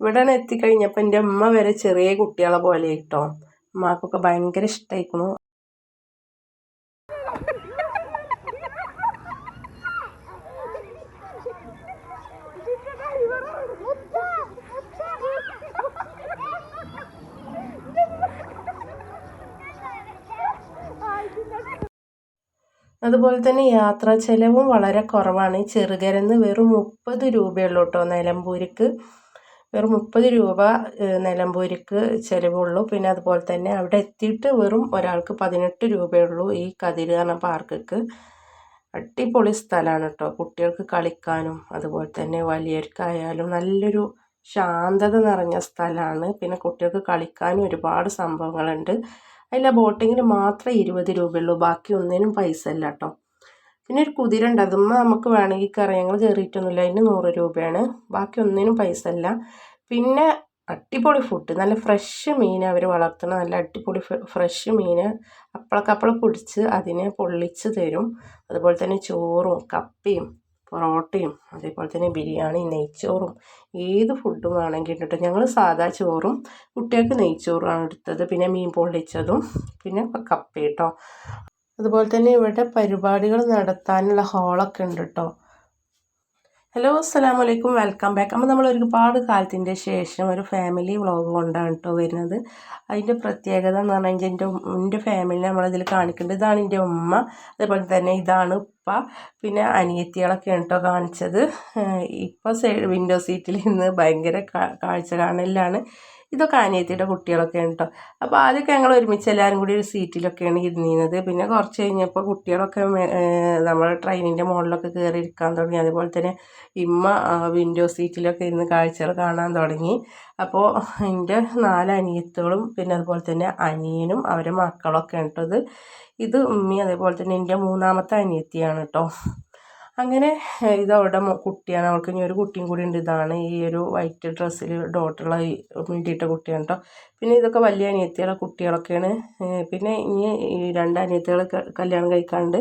ഇവിടെയാണ് എത്തിക്കഴിഞ്ഞപ്പോൾ എന്റെ അമ്മ വരെ ചെറിയ കുട്ടികളെ പോലെ കേട്ടോ അമ്മക്കൊക്കെ ഭയങ്കര ഇഷ്ടമായിക്കണു അതുപോലെ തന്നെ യാത്രാ ചെലവും വളരെ കുറവാണ്. ചെറുകരന്ന് വെറും മുപ്പത് രൂപയുള്ളൂ കേട്ടോ നിലമ്പൂരിക്ക്. വെറും മുപ്പത് രൂപ നിലമ്പൂരിക്ക് ചിലവുള്ളൂ. പിന്നെ അതുപോലെ തന്നെ അവിടെ എത്തിയിട്ട് വെറും ഒരാൾക്ക് പതിനെട്ട് രൂപയുള്ളൂ ഈ കതിര് എന്ന പാർക്കിക്ക്. അടിപൊളി സ്ഥലമാണ് കേട്ടോ. കുട്ടികൾക്ക് കളിക്കാനും അതുപോലെ തന്നെ വലിയവർക്കായാലും നല്ലൊരു ശാന്തത നിറഞ്ഞ സ്ഥലമാണ്. പിന്നെ കുട്ടികൾക്ക് കളിക്കാനും ഒരുപാട് സംഭവങ്ങളുണ്ട്. അതിൽ ബോട്ടിങ്ങിന് മാത്രമേ ഇരുപത് രൂപയുള്ളൂ. ബാക്കി ഒന്നിനും പൈസ ഇല്ല കേട്ടോ. പിന്നെ ഒരു കുതിര ഉണ്ട് അതുമ്മ നമുക്ക് വേണമെങ്കിൽ കയറാം. ഞങ്ങൾ കയറിയിട്ടൊന്നുമില്ല. അതിന് നൂറ് രൂപയാണ്. ബാക്കി ഒന്നിനും പൈസ ഇല്ല. പിന്നെ അടിപൊളി ഫുഡ് നല്ല ഫ്രഷ് മീൻ അവർ വളർത്തുന്ന നല്ല അടിപൊളി ഫ്രഷ് മീൻ. അപ്പളക്കപ്പള പിടിച്ച് അതിനെ പൊള്ളിച്ച് തരും. അതുപോലെ തന്നെ ചോറും കപ്പയും പൊറോട്ടയും അതേപോലെ തന്നെ ബിരിയാണി നെയ്ച്ചോറും ഏത് ഫുഡും വേണമെങ്കിൽ കേട്ടോ ഞങ്ങൾ സാധാ ചോറും കുട്ടികൾക്ക് നെയ്ച്ചോറുമാണ് എടുത്തത്. പിന്നെ മീൻ പൊള്ളിച്ചതും. പിന്നെ കപ്പ കേട്ടോ. അതുപോലെ തന്നെ ഇവിടെ പരിപാടികൾ നടത്താനുള്ള ഹാളൊക്കെ ഉണ്ട് കേട്ടോ ഹലോ അസ്സാം വലൈക്കും വെൽക്കം ബാക്ക് അപ്പോൾ നമ്മൾ ഒരുപാട് കാലത്തിന്റെ ശേഷം ഒരു ഫാമിലി വ്ളോഗ് കൊണ്ടാണ് കേട്ടോ വരുന്നത്. അതിന്റെ പ്രത്യേകത എന്ന് പറഞ്ഞാൽ എന്റെ എന്റെ ഫാമിലി നമ്മളതിൽ കാണിക്കുന്നുണ്ട്. ഇതാണ് എന്റെ ഉമ്മ. അതേപോലെ തന്നെ ഇതാണ് ഉപ്പ. പിന്നെ അനിയത്തികളൊക്കെ കേട്ടോ കാണിച്ചത്. ഇപ്പോൾ വിൻഡോ സീറ്റിൽ നിന്ന് ഭയങ്കര കാഴ്ച കാണലിലാണ് ഇതൊക്കെ അനിയത്തിയുടെ കുട്ടികളൊക്കെ കേട്ടോ അപ്പോൾ ആദ്യമൊക്കെ ഞങ്ങൾ ഒരുമിച്ച് എല്ലാവരും കൂടി ഒരു സീറ്റിലൊക്കെയാണ് ഇരുന്നിരുന്നത്. പിന്നെ കുറച്ച് കഴിഞ്ഞപ്പോൾ കുട്ടികളൊക്കെ നമ്മൾ ട്രെയിനിന്റെ മുകളിലൊക്കെ കയറി ഇരിക്കാൻ തുടങ്ങി. അതുപോലെ തന്നെ ഇമ്മ വിൻഡോ സീറ്റിലൊക്കെ ഇരുന്ന് കാഴ്ചകൾ കാണാൻ തുടങ്ങി. അപ്പോൾ എന്റെ നാല് അനിയത്തുകളും പിന്നെ അതുപോലെ തന്നെ അനിയനും അവരെ മക്കളൊക്കെ കേട്ടത് ഇത് ഉമ്മി അതേപോലെ തന്നെ എന്റെ മൂന്നാമത്തെ അനിയത്തിയാണ് കേട്ടോ അങ്ങനെ ഇത് അവളുടെ കുട്ടിയാണ്. അവൾക്ക് ഇനി ഒരു കുട്ടിയും കൂടി ഉണ്ട്. ഇതാണ് ഈ ഒരു വൈറ്റ് ഡ്രസ്സിൽ ഡോട്ടുള്ള മിണ്ടിയിട്ട കുട്ടിയാണ് കേട്ടോ പിന്നെ ഇതൊക്കെ വലിയ അനിയത്തികളെ കുട്ടികളൊക്കെയാണ്. പിന്നെ ഇനി രണ്ട് അനിയത്തികൾ കല്യാണം കഴിക്കാണ്ട്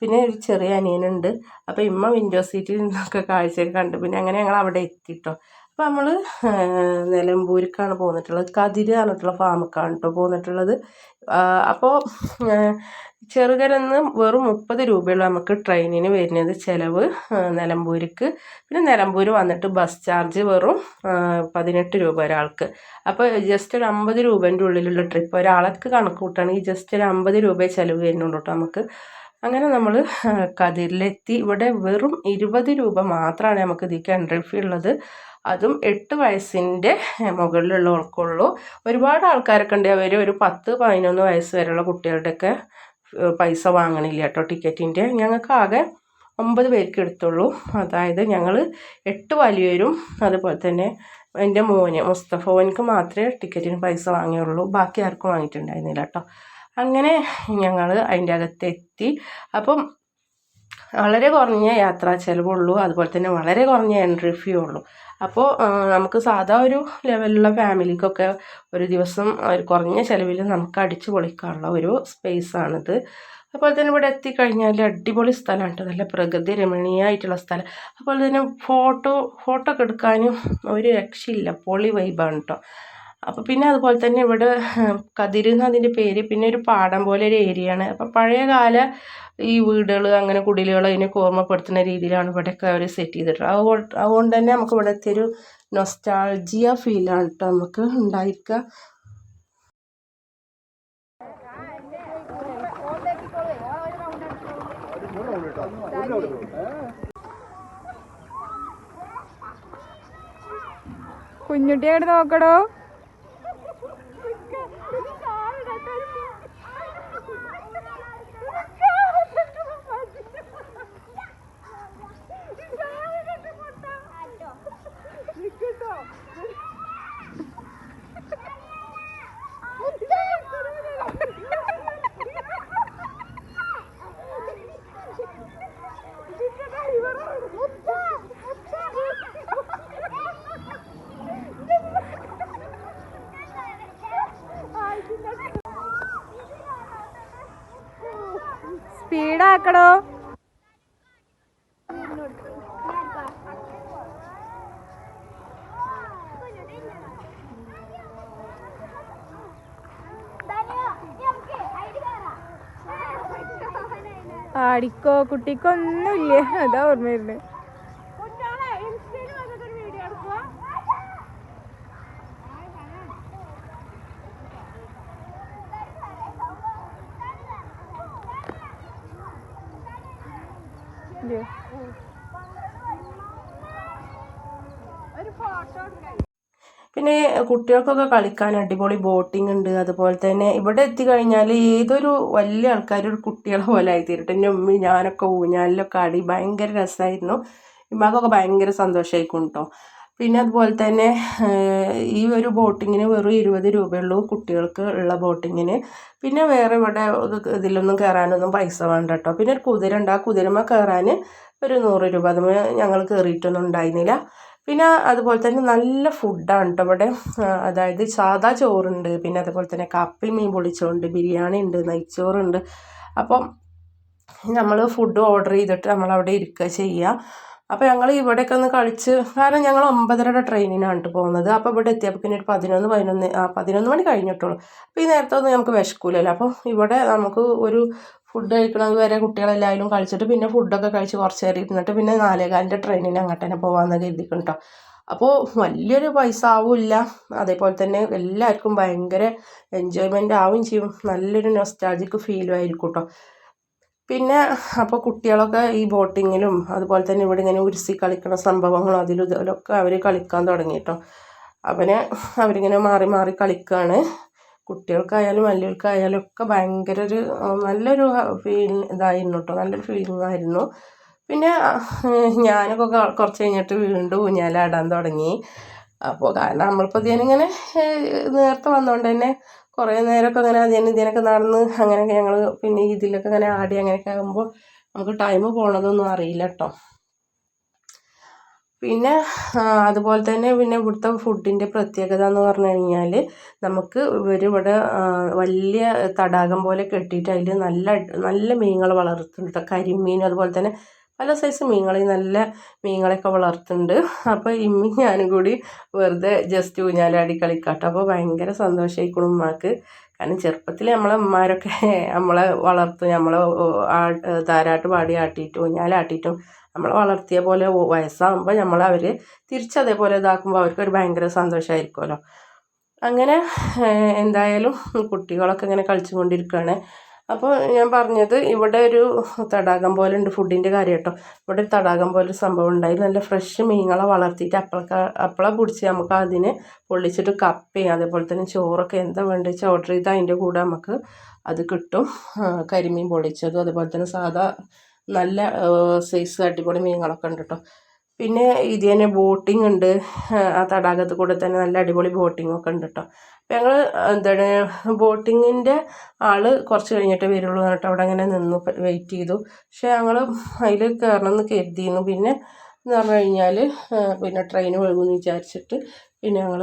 പിന്നെ ഒരു ചെറിയ അനിയനുണ്ട്. അപ്പോൾ ഇമ്മ വിൻഡോ സീറ്റിൽ നിന്നൊക്കെ കാഴ്ചയൊക്കെ കണ്ട്. പിന്നെ അങ്ങനെ ഞങ്ങൾ അവിടെ എത്തിട്ടോ അപ്പോൾ നമ്മൾ നിലമ്പൂരിക്കാണ് പോന്നിട്ടുള്ളത്. കതിര് പറഞ്ഞിട്ടുള്ള ഫാമക്കാണ് കേട്ടോ പോന്നിട്ടുള്ളത്. അപ്പോൾ ചെറുകരന്ന് വെറും മുപ്പത് രൂപയുള്ള നമുക്ക് ട്രെയിനിന് വരുന്നത് ചിലവ് നിലമ്പൂർക്ക്. പിന്നെ നിലമ്പൂർ വന്നിട്ട് ബസ് ചാർജ് വെറും പതിനെട്ട് രൂപ ഒരാൾക്ക്. അപ്പോൾ ജസ്റ്റ് ഒരു അമ്പത് രൂപേന്റെ ഉള്ളിലുള്ള ട്രിപ്പ് ഒരാൾക്ക് കണക്ക് കൂട്ടുകയാണെങ്കിൽ ജസ്റ്റ് ഒരു അമ്പത് രൂപ ചിലവ് വരുന്നുണ്ട് കേട്ടോ നമുക്ക്. അങ്ങനെ നമ്മൾ കതിരിലെത്തി. ഇവിടെ വെറും ഇരുപത് രൂപ മാത്രമാണ് നമുക്ക് ഇതിലേക്ക് എൻട്രി ഫീ ഉള്ളത്. അതും എട്ട് വയസ്സിന്റെ മുകളിലുള്ളവർക്കുള്ളൂ. ഒരുപാട് ആൾക്കാരൊക്കെ ഉണ്ട്. അവർ ഒരു പത്ത് പതിനൊന്ന് വയസ്സ് വരെയുള്ള കുട്ടികളുടെയൊക്കെ പൈസ വാങ്ങണില്ല കേട്ടോ ടിക്കറ്റിന്റെ. ഞങ്ങൾക്ക് ആകെ ഒമ്പത് പേർക്ക് എടുത്തുള്ളൂ. അതായത് ഞങ്ങൾ എട്ട് വലിയവരും അതുപോലെ തന്നെ എന്റെ മോന് മുസ്തഫോനിക്ക് മാത്രമേ ടിക്കറ്റിന് പൈസ വാങ്ങിയുള്ളൂ. ബാക്കി ആർക്കും വാങ്ങിയിട്ടുണ്ടായിരുന്നില്ല കേട്ടോ. അങ്ങനെ ഞങ്ങൾ അതിന്റെ അകത്ത് എത്തി. അപ്പം വളരെ കുറഞ്ഞ യാത്രാ ചിലവുള്ളൂ. അതുപോലെ തന്നെ വളരെ കുറഞ്ഞ എൻട്രി ഫീ ഉള്ളൂ. അപ്പോൾ നമുക്ക് സാധാ ഒരു ലെവലിലുള്ള ഫാമിലിക്കൊക്കെ ഒരു ദിവസം ഒരു കുറഞ്ഞ ചിലവിൽ നമുക്ക് അടിച്ചു പൊളിക്കാനുള്ള ഒരു സ്പേസാണിത്. അതുപോലെ തന്നെ ഇവിടെ എത്തിക്കഴിഞ്ഞാൽ അടിപൊളി സ്ഥലമാണ് കേട്ടോ നല്ല പ്രകൃതി രമണീയമായിട്ടുള്ള സ്ഥലം. അതുപോലെ തന്നെ ഫോട്ടോ ഫോട്ടോ ഒക്കെ എടുക്കാനും ഒരു രക്ഷയില്ല. പൊളി വൈബാണ് കേട്ടോ അപ്പോൾ പിന്നെ അതുപോലെ തന്നെ ഇവിടെ കതിര് എന്നതിന്റെ പേര് പിന്നെ ഒരു പാടം പോലെ ഒരു ഏരിയ ഏരിയയാണ് അപ്പോൾ പഴയകാല ഈ വീടുകൾ അങ്ങനെ കുടിലുകൾ അതിനൊക്കെ ഓർമ്മപ്പെടുത്തുന്ന രീതിയിലാണ് ഇവിടെയൊക്കെ അവർ സെറ്റ് ചെയ്തിട്ടുള്ളത്. അതുകൊണ്ട് തന്നെ നമുക്ക് ഇവിടുത്തെ ഒരു നൊസ്റ്റാൾജിയ ഫീലാണ് കേട്ടോ നമുക്ക് ഉണ്ടായിരിക്കുക. കുഞ്ഞുട്ടിയായിട്ട് നോക്കടോ. സ്പീഡാക്കടോ. ആടിക്കോ കുട്ടിക്കൊന്നുമില്ല? അതാ ഓർമ്മ വരുന്നത്. കുട്ടികൾക്കൊക്കെ കളിക്കാൻ അടിപൊളി ബോട്ടിംഗ് ഉണ്ട്. അതുപോലെ തന്നെ ഇവിടെ എത്തിക്കഴിഞ്ഞാൽ ഏതൊരു വലിയ ആൾക്കാർ ഒരു കുട്ടികളെ പോലെ ആയിത്തീരട്ടെ എന്റെ ഉമ്മി ഞാനൊക്കെ ഊഞ്ഞാലിലൊക്കെ അടി ഭയങ്കര രസമായിരുന്നു ഇമ്മക്കൊക്കെ ഭയങ്കര സന്തോഷമായിരിക്കും കേട്ടോ പിന്നെ അതുപോലെ തന്നെ ഈ ഒരു ബോട്ടിങ്ങിന് വെറും ഇരുപത് രൂപയുള്ളൂ കുട്ടികൾക്ക് ഉള്ള ബോട്ടിങ്ങിന് പിന്നെ വേറെ ഇവിടെ ഇത് ഇതിലൊന്നും കയറാനൊന്നും പൈസ വേണ്ട കേട്ടോ പിന്നെ ഒരു കുതിര ഉണ്ട് ആ കുതിരമ്മ കയറാൻ ഒരു നൂറ് രൂപ. അതുമ്മ ഞങ്ങൾ കയറിയിട്ടൊന്നും ഉണ്ടായിരുന്നില്ല. പിന്നെ അതുപോലെ തന്നെ നല്ല ഫുഡാണ് കേട്ടോ ഇവിടെ. അതായത് സാദാ ചോറുണ്ട് പിന്നെ അതുപോലെ തന്നെ കപ്പി മീൻ പൊളിച്ചോണ്ട് ബിരിയാണി ഉണ്ട് നെയ്ച്ചോറുണ്ട്. അപ്പം നമ്മൾ ഫുഡ് ഓർഡർ ചെയ്തിട്ട് നമ്മളവിടെ ഇരിക്കുക ചെയ്യുക അപ്പോൾ ഞങ്ങൾ ഇവിടെയൊക്കെ ഒന്ന് കളിച്ച് കാരണം ഞങ്ങൾ ഒമ്പതരയുടെ ട്രെയിനിനാണ് പോകുന്നത്. അപ്പോൾ ഇവിടെ എത്തിയപ്പോൾ പിന്നെ ഒരു പതിനൊന്ന് പതിനൊന്ന് ആ പതിനൊന്ന് മണി കഴിഞ്ഞിട്ടുള്ളൂ. അപ്പോൾ ഈ നേരത്തെ ഒന്നും നമുക്ക് വിശക്കൂലല്ലോ. അപ്പോൾ ഇവിടെ നമുക്ക് ഒരു ഫുഡ് കഴിക്കണത് വരെ കുട്ടികളെല്ലാവരും കഴിച്ചിട്ട് പിന്നെ ഫുഡൊക്കെ കഴിച്ച് കുറച്ച് നേരം ഇരുന്നിട്ട് പിന്നെ നാലേകാലിന്റെ ട്രെയിനിന് അങ്ങോട്ട് തന്നെ പോകാമെന്ന് കരുതിക്കണം കേട്ടോ അപ്പോൾ വലിയൊരു പൈസ ആവില്ല അതേപോലെ തന്നെ എല്ലാവർക്കും ഭയങ്കര എൻജോയ്മെന്റ് ആവും ചെയ്യും. നല്ലൊരു നൊസ്റ്റാജിക്ക് ഫീലും ആയിരിക്കും കേട്ടോ പിന്നെ അപ്പോൾ കുട്ടികളൊക്കെ ഈ ബോട്ടിങ്ങിലും അതുപോലെ തന്നെ ഇവിടെ ഇങ്ങനെ ഉരുസി കളിക്കുന്ന സംഭവങ്ങളും അതിലും ഇതിലൊക്കെ അവർ കളിക്കാൻ തുടങ്ങി കേട്ടോ അവനെ അവരിങ്ങനെ മാറി മാറി കളിക്കുകയാണ് കുട്ടികൾക്കായാലും വലിയവർക്കായാലും ഒക്കെ ഭയങ്കര ഒരു നല്ലൊരു ഫീൽ ഇതായിരുന്നു കേട്ടോ നല്ലൊരു ഫീലിംഗ് ആയിരുന്നു. പിന്നെ ഞാനൊക്കെ കുറച്ച് കഴിഞ്ഞിട്ട് വീണ്ടും ഊഞ്ഞാലാടാൻ തുടങ്ങി. അപ്പോൾ കാരണം നമ്മളിപ്പോൾ ഇതിനിങ്ങനെ നേരത്തെ വന്നതുകൊണ്ട് തന്നെ കുറേ നേരമൊക്കെ അങ്ങനെ അതിന് ഇതിനൊക്കെ നടന്ന് അങ്ങനെയൊക്കെ ഞങ്ങൾ പിന്നെ ഇതിലൊക്കെ അങ്ങനെ ആടി അങ്ങനെയൊക്കെ ആകുമ്പോൾ നമുക്ക് ടൈം പോണതൊന്നും അറിയില്ല കേട്ടോ പിന്നെ അതുപോലെ തന്നെ പിന്നെ ഇവിടുത്തെ ഫുഡിന്റെ പ്രത്യേകത എന്ന് പറഞ്ഞു കഴിഞ്ഞാൽ നമുക്ക് ഇവരിവിടെ വലിയ തടാകം പോലെ കെട്ടിയിട്ട് അതിൽ നല്ല നല്ല മീനുകൾ വളർത്തുന്നുണ്ട്. കരിമീൻ അതുപോലെ തന്നെ പല സൈസ് മീങ്ങളെ നല്ല മീനുകളെയൊക്കെ വളർത്തുന്നുണ്ട്. അപ്പോൾ ഇമ്മി ഞാനും കൂടി വെറുതെ ജസ്റ്റ് ഊഞ്ഞാലാടി കളിക്കാട്ടോ. അപ്പോൾ ഭയങ്കര സന്തോഷമായിക്കണം ഉമ്മാക്ക്. കാരണം ചെറുപ്പത്തിൽ നമ്മളെ ഉമ്മാരൊക്കെ നമ്മളെ വളർത്തും. നമ്മളെ താരാട്ട് പാടി ആട്ടിയിട്ടും ഊഞ്ഞാലാട്ടിയിട്ടും നമ്മളെ വളർത്തിയ പോലെ വയസ്സാകുമ്പോൾ നമ്മൾ അവർ തിരിച്ചതേപോലെ ഇതാക്കുമ്പോൾ അവർക്കൊരു ഭയങ്കര സന്തോഷമായിരിക്കുമല്ലോ അങ്ങനെ എന്തായാലും കുട്ടികളൊക്കെ ഇങ്ങനെ കളിച്ചുകൊണ്ടിരിക്കുകയാണ് അപ്പോൾ ഞാൻ പറഞ്ഞത് ഇവിടെ ഒരു തടാകം പോലെ ഉണ്ട് ഫുഡിന്റെ കാര്യം കേട്ടോ. ഇവിടെ ഒരു തടാകം പോലെ ഒരു സംഭവം ഉണ്ടായി. നല്ല ഫ്രഷ് മീനുകളെ വളർത്തിയിട്ട് അപ്പളക്ക അപ്പള പിടിച്ച് നമുക്ക് അതിനെ പൊള്ളിച്ചിട്ട് കപ്പയും അതേപോലെ തന്നെ ചോറൊക്കെ എന്താ വേണ്ടത് വെച്ചാൽ ഓർഡർ ചെയ്താൽ അതിന്റെ കൂടെ നമുക്ക് അത് കിട്ടും. കരിമീൻ പൊള്ളിച്ചതും അതുപോലെ തന്നെ സാധാ നല്ല സൈസ് അടിപൊളി മീനുകളൊക്കെ ഉണ്ട് കേട്ടോ. പിന്നെ ഇത് തന്നെ ബോട്ടിംഗ് ഉണ്ട്. ആ തടാകത്തിൽ കൂടെ തന്നെ നല്ല അടിപൊളി ബോട്ടിംഗ് ഒക്കെ ഉണ്ട് കേട്ടോ. ഞങ്ങൾ എന്താണ് ബോട്ടിങ്ങിന്റെ ആൾ കുറച്ച് കഴിഞ്ഞിട്ട് വരുള്ളൂ എന്നിട്ട് അവിടെ അങ്ങനെ നിന്നു വെയിറ്റ് ചെയ്തു. പക്ഷേ ഞങ്ങൾ അതിൽ കയറണം എന്ന് കരുതിയിരുന്നു. പിന്നെ എന്ന് പറഞ്ഞു കഴിഞ്ഞാൽ പിന്നെ ട്രെയിൻ ഒഴുകുമെന്ന് വിചാരിച്ചിട്ട് പിന്നെ ഞങ്ങൾ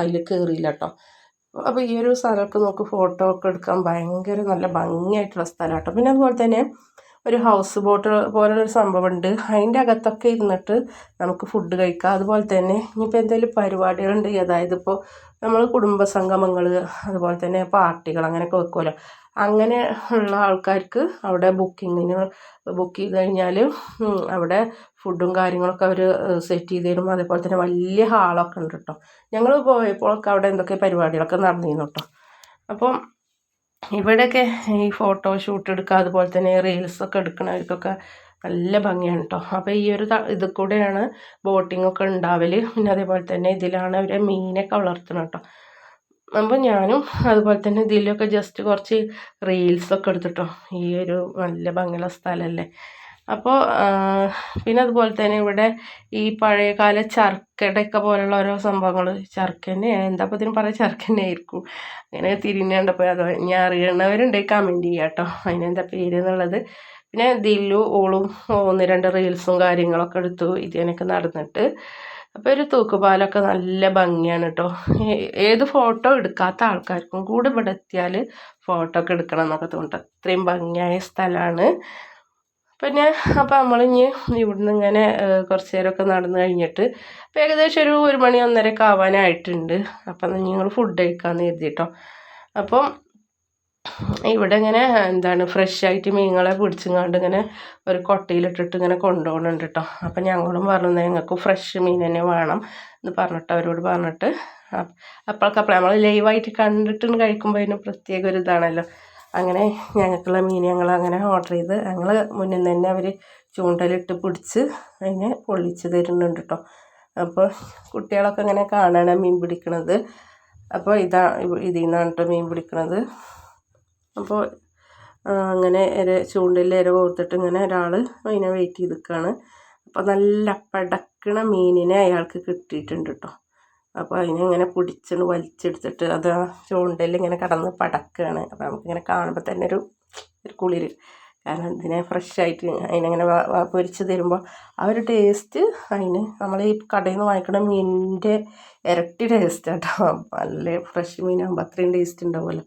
അതിൽ കയറിയില്ല കേട്ടോ അപ്പോൾ ഈ ഒരു സ്ഥലമൊക്കെ നോക്ക് ഫോട്ടോ ഒക്കെ എടുക്കാൻ ഭയങ്കര നല്ല ഭംഗിയായിട്ടുള്ള സ്ഥലമാണ് കേട്ടോ പിന്നെ അതുപോലെ തന്നെ ഒരു ഹൗസ് ബോട്ട് പോലുള്ളൊരു സംഭവമുണ്ട്. അതിന്റെ അകത്തൊക്കെ ഇരുന്നിട്ട് നമുക്ക് ഫുഡ് കഴിക്കാം. അതുപോലെ തന്നെ ഇനിയിപ്പോൾ എന്തെങ്കിലും പരിപാടികളുണ്ട്. അതായത് ഇപ്പോൾ നമ്മൾ കുടുംബസംഗമങ്ങൾ അതുപോലെ തന്നെ പാർട്ടികൾ അങ്ങനെയൊക്കെ വെക്കുമല്ലോ. അങ്ങനെ ഉള്ള ആൾക്കാർക്ക് അവിടെ ബുക്കിങ്ങിന് ബുക്ക് ചെയ്ത് കഴിഞ്ഞാൽ അവിടെ ഫുഡും കാര്യങ്ങളൊക്കെ അവർ സെറ്റ് ചെയ്ത് തരും. അതേപോലെ തന്നെ വലിയ ഹാളൊക്കെ ഉണ്ട് കേട്ടോ ഞങ്ങൾ പോയപ്പോഴൊക്കെ അവിടെ എന്തൊക്കെ പരിപാടികളൊക്കെ നടന്നിരുന്നു കേട്ടോ അപ്പം ഇവിടെയൊക്കെ ഈ ഫോട്ടോ ഷൂട്ട് എടുക്കുക അതുപോലെ തന്നെ റീൽസൊക്കെ എടുക്കണവർക്കൊക്കെ നല്ല ഭംഗിയാണ് കേട്ടോ അപ്പോൾ ഈ ഒരു ഇതിൽ ഇത് കൂടെയാണ് ഒക്കെ ഉണ്ടാവൽ പിന്നെ അതേപോലെ തന്നെ ഇതിലാണ് അവരെ മീനൊക്കെ വളർത്തുന്നത് കേട്ടോ അപ്പോൾ ഞാനും അതുപോലെ തന്നെ ഇതിലൊക്കെ ജസ്റ്റ് കുറച്ച് റീൽസൊക്കെ എടുത്തിട്ടോ. ഈ ഒരു നല്ല ഭംഗിയുള്ള സ്ഥലമല്ലേ അപ്പോൾ പിന്നെ അതുപോലെ തന്നെ ഇവിടെ ഈ പഴയകാല ചർക്കടയൊക്കെ പോലുള്ള ഓരോ സംഭവങ്ങൾ ചർക്കന്നെ എന്താ അപ്പോൾ ഇതിന് പറയുക? ആയിരിക്കും അങ്ങനെ തിരിഞ്ഞുണ്ടപ്പോൾ അത് ഞാൻ അറിയണവരുണ്ട്. കമന്റ് ചെയ്യുക കേട്ടോ. അതിനെന്താ പേര് എന്നുള്ളത് പിന്നെ ദില്ലു ഓളും ഒന്ന് രണ്ട് റീൽസും കാര്യങ്ങളൊക്കെ എടുത്തു. ഇതിനൊക്കെ നടന്നിട്ട്. അപ്പോൾ ഒരു തൂക്കുപാലൊക്കെ നല്ല ഭംഗിയാണ് കേട്ടോ. ഏത് ഫോട്ടോ എടുക്കാത്ത ആൾക്കാർക്കും കൂടെ ഇവിടെ എത്തിയാൽ ഫോട്ടോ ഒക്കെ എടുക്കണം എന്നൊക്കെ തോന്നിട്ട് അത്രയും ഭംഗിയായ സ്ഥലമാണ്. പിന്നെ അപ്പോൾ നമ്മളിഞ്ഞ് ഇവിടുന്ന് ഇങ്ങനെ കുറച്ച് നേരമൊക്കെ നടന്നു കഴിഞ്ഞിട്ട് ഇപ്പം ഏകദേശം ഒരു ഒരു മണി ഒന്നരയൊക്കെ ആവാനായിട്ടുണ്ട്. അപ്പം നിങ്ങൾ ഫുഡ് കഴിക്കാമെന്ന് കരുതിട്ടോ. അപ്പം ഇവിടെ ഇങ്ങനെ എന്താണ് ഫ്രഷ് ആയിട്ട് മീനുകളെ പിടിച്ചുങ്ങാണ്ട് ഇങ്ങനെ ഒരു കൊട്ടയിലിട്ടിട്ട് ഇങ്ങനെ കൊണ്ടുപോകുന്നുണ്ട് കേട്ടോ അപ്പം ഞങ്ങളും പറഞ്ഞു ഞങ്ങൾക്ക് ഫ്രഷ് മീൻ തന്നെ വേണം എന്ന് പറഞ്ഞിട്ട് അവരോട് പറഞ്ഞിട്ട് അപ്പോഴൊക്കെ അപ്പോൾ നമ്മൾ ലൈവായിട്ട് കണ്ടിട്ട് കഴിക്കുമ്പോൾ അതിന് പ്രത്യേക ഒരു ഇതാണല്ലോ. അങ്ങനെ ഞങ്ങൾക്കുള്ള മീൻ ഞങ്ങൾ അങ്ങനെ ഓർഡർ ചെയ്ത് ഞങ്ങൾ മുന്നിൽ നിന്ന് തന്നെ അവർ ചൂണ്ടലിട്ട് പിടിച്ച് അതിനെ പൊള്ളിച്ച് തരുന്നുണ്ട് കേട്ടോ അപ്പോൾ കുട്ടികളൊക്കെ ഇങ്ങനെ കാണണം മീൻ പിടിക്കണത്. അപ്പോൾ ഇതാ ഇതിൽ നിന്നാണ് കേട്ടോ മീൻ പിടിക്കണത്. അപ്പോൾ അങ്ങനെ ഇര ചൂണ്ടയിൽ ഇര കോർത്തിട്ട് ഇങ്ങനെ ഒരാൾ അതിനെ വെയിറ്റ് ചെയ്ത് നിൽക്കുകയാണ് അപ്പോൾ നല്ല പടക്കണ മീനിനെ അയാൾക്ക് കിട്ടിയിട്ടുണ്ട് കേട്ടോ അപ്പോൾ അതിനെ ഇങ്ങനെ പിടിച്ചിട്ട് വലിച്ചെടുത്തിട്ട് അത് ആ ചൂണ്ടയിൽ ഇങ്ങനെ കടന്ന് പടക്കുകയാണ് അപ്പോൾ നമുക്കിങ്ങനെ കാണുമ്പോൾ തന്നെ ഒരു ഒരു കുളിര്. കാരണം ഇതിനെ ഫ്രഷ് ആയിട്ട് അതിനങ്ങനെ പൊരിച്ച് തരുമ്പോൾ ആ ഒരു ടേസ്റ്റ് അതിന് നമ്മൾ ഈ കടയിൽ നിന്ന് വാങ്ങിക്കുന്ന മീനിന്റെ ഇരട്ടി ടേസ്റ്റ് കേട്ടോ നല്ല ഫ്രഷ് മീനാകുമ്പോൾ അത്രയും ടേസ്റ്റ് ഉണ്ടാവുമല്ലോ.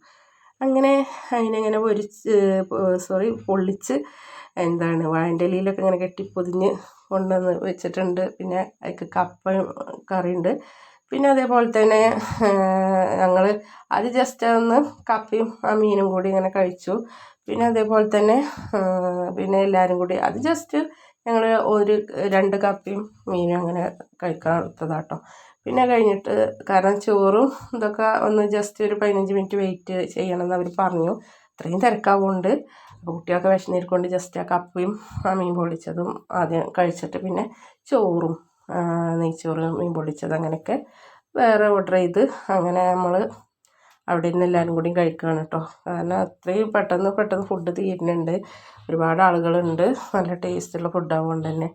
അങ്ങനെ അതിനെങ്ങനെ പൊരിച്ച് സോറി പൊള്ളിച്ച് എന്താണ് വാഴന്റെ ഇലയിലൊക്കെ ഇങ്ങനെ കെട്ടി പൊതിഞ്ഞ് കൊണ്ടുവന്ന് വെച്ചിട്ടുണ്ട്. പിന്നെ അതിൽ കപ്പ കറിയുണ്ട്. പിന്നെ അതേപോലെ തന്നെ ഞങ്ങൾ അത് ജസ്റ്റ് ഒന്ന് കപ്പയും ആ മീനും കൂടി ഇങ്ങനെ കഴിച്ചു. പിന്നെ അതേപോലെ തന്നെ പിന്നെ എല്ലാവരും കൂടി അത് ജസ്റ്റ് ഞങ്ങൾ ഒരു രണ്ട് കപ്പയും മീനും അങ്ങനെ കഴിക്കാത്തതാട്ടോ പിന്നെ കഴിഞ്ഞിട്ട് കാരണം ചോറും ഇതൊക്കെ ഒന്ന് ജസ്റ്റ് ഒരു പതിനഞ്ച് മിനിറ്റ് വെയിറ്റ് ചെയ്യണമെന്ന് അവർ പറഞ്ഞു. അത്രയും തിരക്കാവുകൊണ്ട് കുട്ടിയൊക്കെ വിശന്നിരിക്കൊണ്ട് ജസ്റ്റ് ആ കപ്പയും ആ മീൻ പൊളിച്ചതും ആദ്യം കഴിച്ചിട്ട് പിന്നെ ചോറും നെയ്ച്ചോറ് മീൻ പൊള്ളിച്ചത് അങ്ങനെയൊക്കെ വേറെ ഓർഡർ ചെയ്ത് അങ്ങനെ നമ്മൾ അവിടെ നിന്ന് എല്ലാവരും കൂടി കഴിക്കുകയാണ് കേട്ടോ. കാരണം അത്രയും പെട്ടെന്ന് പെട്ടെന്ന് ഫുഡ് തീരുന്നുണ്ട്. ഒരുപാട് ആളുകളുണ്ട്. നല്ല ടേസ്റ്റുള്ള ഫുഡാവുകൊണ്ട് തന്നെ.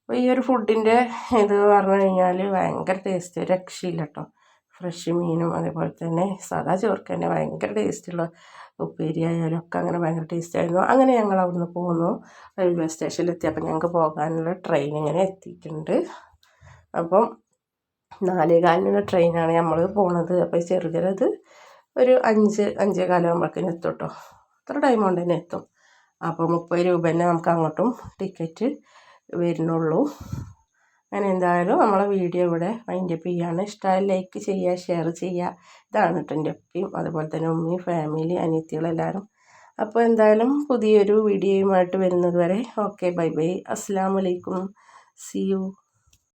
അപ്പോൾ ഈ ഒരു ഫുഡിന്റെ ഇത് പറഞ്ഞു കഴിഞ്ഞാൽ ഭയങ്കര ടേസ്റ്റ് രക്ഷയില്ല കേട്ടോ. ഫ്രഷ് മീനും അതേപോലെ തന്നെ സാദാ ചോർക്ക് തന്നെ ഭയങ്കര ടേസ്റ്റുള്ള ഉപ്പേരി ആയാലും ഒക്കെ അങ്ങനെ ഭയങ്കര ടേസ്റ്റ് ആയിരുന്നു അങ്ങനെ ഞങ്ങൾ അവിടുന്ന് പോന്നു. റെയിൽവേ സ്റ്റേഷനിലെത്തി. അപ്പം ഞങ്ങൾക്ക് പോകാനുള്ള ട്രെയിൻ ഇങ്ങനെ എത്തിയിട്ടുണ്ട്. അപ്പം നാലേകാലിനുള്ള ട്രെയിനാണ് നമ്മൾ പോണത്. അപ്പോൾ ചെറുകരത് ഒരു അഞ്ച് അഞ്ചേ ആകുമ്പോഴേക്കും എത്തും കേട്ടോ അത്ര ടൈം കൊണ്ട് തന്നെ എത്തും. അപ്പോൾ മുപ്പത് രൂപ തന്നെ നമുക്ക് അങ്ങോട്ടും ടിക്കറ്റ് വരുന്നുള്ളൂ. അങ്ങനെ എന്തായാലും നമ്മളെ വീഡിയോ ഇവിടെ വൈൻഡപ്പ് ചെയ്യാണ്. ഇഷ്ടമായ ലൈക്ക് ചെയ്യുക ഷെയർ ചെയ്യുക. ഇതാണ് കേട്ടോ എന്റെ അപ്പയും അതുപോലെ തന്നെ ഉമ്മയും ഫാമിലി അനിയത്തികളെല്ലാവരും. അപ്പോൾ എന്തായാലും പുതിയൊരു വീഡിയോയുമായിട്ട് വരുന്നത് വരെ ഓക്കെ ബൈ ബൈ അസ്സാം വലൈക്കും സി യു